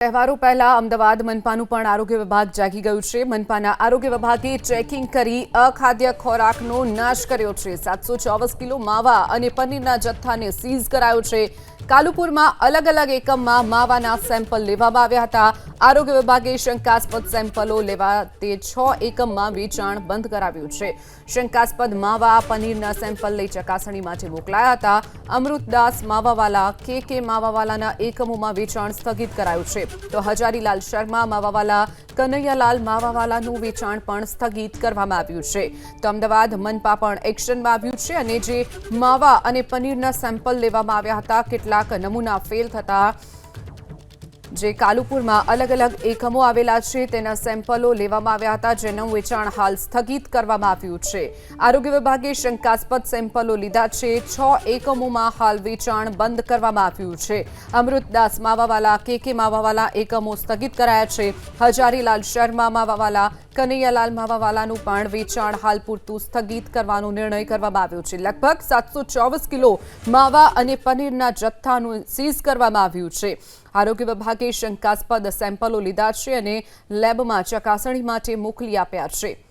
તહેવારો પહેલા અમદાવાદ મનપાનું પણ આરોગ્ય વિભાગ જાગી ગયું છે. મનપાના આરોગ્ય વિભાગે ચેકિંગ કરી અખાદ્ય ખોરાકનો નાશ કર્યો છે. સાતસો ચોવીસ કિલો માવા અને પનીરના જથ્થાને સીઝ કરાયો છે. કાલુપુરમાં અલગ અલગ એકમમાં માવાના સેમ્પલ લેવામાં આવ્યા હતા. આરોગ્ય વિભાગે શંકાસ્પદ સેમ્પલો લેવા તે છ એકમમાં વેચાણ બંધ કરાવ્યું છે. શંકાસ્પદ માવા, પનીરના સેમ્પલ લઈ ચકાસણી માટે મોકલાયા હતા. અમૃતદાસ માવાવાલા, કે કે માવાવાલાના એકમોમાં વેચાણ સ્થગિત કરાયું છે. તો હજારીલાલ શર્મા માવાવાલા કનૈયાલાલ માવાવાલાનું વેચાણ પણ સ્થગિત કરવામાં આવ્યું છે. તો અમદાવાદ મનપા પણ એક્શનમાં આવ્યું છે અને જે માવા અને પનીરના સેમ્પલ લેવામાં આવ્યા હતા, કેટલાક નમૂના ફેલ થતા જે કાલુપુરમાં અલગ અલગ એકમો આવેલા છે, તેના સેમ્પલો લેવામાં આવ્યા હતા, જેનું વેચાણ હાલ સ્થગિત કરવામાં આવ્યું છે. આરોગ્ય વિભાગે શંકાસ્પદ સેમ્પલો લીધા છે. છ એકમોમાં હાલ વેચાણ બંધ કરવામાં આવ્યું છે. અમૃતદાસ માવાવાલા કે કે માવાવાલા એકમો સ્થગિત કરાયા છે. હજારીલાલ શર્મા માવાવાલા, કનૈયાલાલ માવાવાલાનું પણ વેચાણ હાલ પૂરતું સ્થગિત કરવાનો નિર્ણય કરવામાં આવ્યો છે. લગભગ સાતસો ચોવીસ કિલો માવા અને પનીરના જથ્થાનું સીઝ કરવામાં આવ્યું છે. આરોગ્ય વિભાગે શંકાસ્પદ સેમ્પલો લીધા છે અને લેબમાં ચકાસણી માટે મોકલી આપ્યા છે.